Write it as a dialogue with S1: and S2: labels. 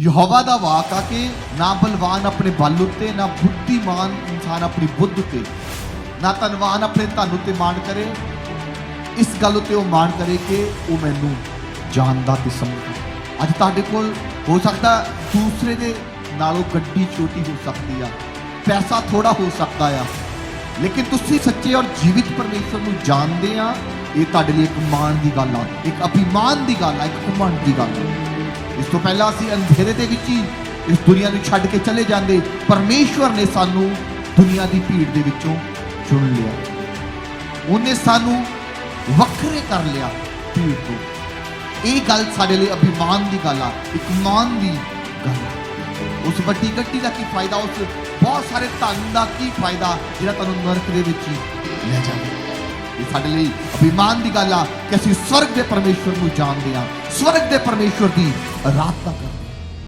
S1: ਯਹੋਵਾ ਦਾ ਵਾਕ ਆ ਕਿ ਨਾ ਬਲਵਾਨ ਆਪਣੇ ਬਲ ਉੱਤੇ, ਨਾ ਬੁੱਧੀਮਾਨ ਇਨਸਾਨ ਆਪਣੀ ਬੁੱਧ ਉੱਤੇ। ਨਾ ਧਨਵਾਨ ਆਪਣੇ ਧਨ ਉੱਤੇ ਮਾਣ ਕਰੇ। ਇਸ ਗੱਲ ਉੱਤੇ ਉਹ ਮਾਣ ਕਰੇ ਕਿ ਉਹ ਮੈਨੂੰ ਜਾਣਦਾ ਤੇ ਸਮਝਦਾ। ਅੱਜ ਤੁਹਾਡੇ ਕੋਲ ਹੋ ਸਕਦਾ ਦੂਸਰੇ ਦੇ ਨਾਲੋਂ ਗੱਡੀ ਛੋਟੀ ਹੋ ਸਕਦੀ ਆ, ਪੈਸਾ ਥੋੜਾ ਹੋ ਸਕਦਾ ਆ। ਲੇਕਿਨ ਤੁਸੀਂ ਸੱਚੇ ਔਰ ਜੀਵਿਤ ਪਰਮੇਸ਼ਰ ਨੂੰ ਜਾਣਦੇ ਆ, ਇਹ ਤੁਹਾਡੇ ਲਈ ਇੱਕ ਮਾਣ ਦੀ ਗੱਲ ਆ, ਇੱਕ ਅਭਿਮਾਨ ਦੀ ਗੱਲ ਆ, ਇੱਕ ਘਮੰਡ ਦੀ ਗੱਲ ਆ। ਇਸ ਤੋਂ ਪਹਿਲਾਂ ਅਸੀਂ ਅੰਧੇਰੇ ਦੇ ਵਿੱਚ ਹੀ ਇਸ ਦੁਨੀਆ ਨੂੰ ਛੱਡ ਕੇ ਚਲੇ ਜਾਂਦੇ, ਪਰਮੇਸ਼ਵਰ ਨੇ ਸਾਨੂੰ ਦੁਨੀਆ ਦੀ ਭੀੜ ਦੇ ਵਿੱਚੋਂ ਚੁਣ ਲਿਆ। ਉਹਨੇ ਸਾਨੂੰ ਵੱਖਰੇ ਕਰ ਲਿਆ ਭੀੜ ਤੋਂ। ਇਹ ਗੱਲ ਸਾਡੇ ਲਈ ਅਭਿਮਾਨ ਦੀ ਗੱਲ ਆ, ਇੱਕ ਮਾਨ ਦੀ ਗੱਲ ਆ। ਉਸ ਵੱਡੀ ਗੱਡੀ ਦਾ ਕੀ ਫਾਇਦਾ, ਉਸ ਬਹੁਤ ਸਾਰੇ ਧਨ ਦਾ ਕੀ ਫਾਇਦਾ ਜਿਹੜਾ ਤੁਹਾਨੂੰ ਨਰਕ ਦੇ ਵਿੱਚ ਹੀ ਲੈ ਜਾਵੇ? ਇਹ ਸਾਡੇ ਲਈ ਅਭਿਮਾਨ ਦੀ ਗੱਲ ਆ ਕਿ ਅਸੀਂ ਸਵਰਗ ਦੇ ਪਰਮੇਸ਼ਵਰ ਨੂੰ ਜਾਣਦੇ ਹਾਂ। ਸਵਰਗ ਦੇ ਪਰਮੇਸ਼ਵਰ ਦੀ rahatla kal.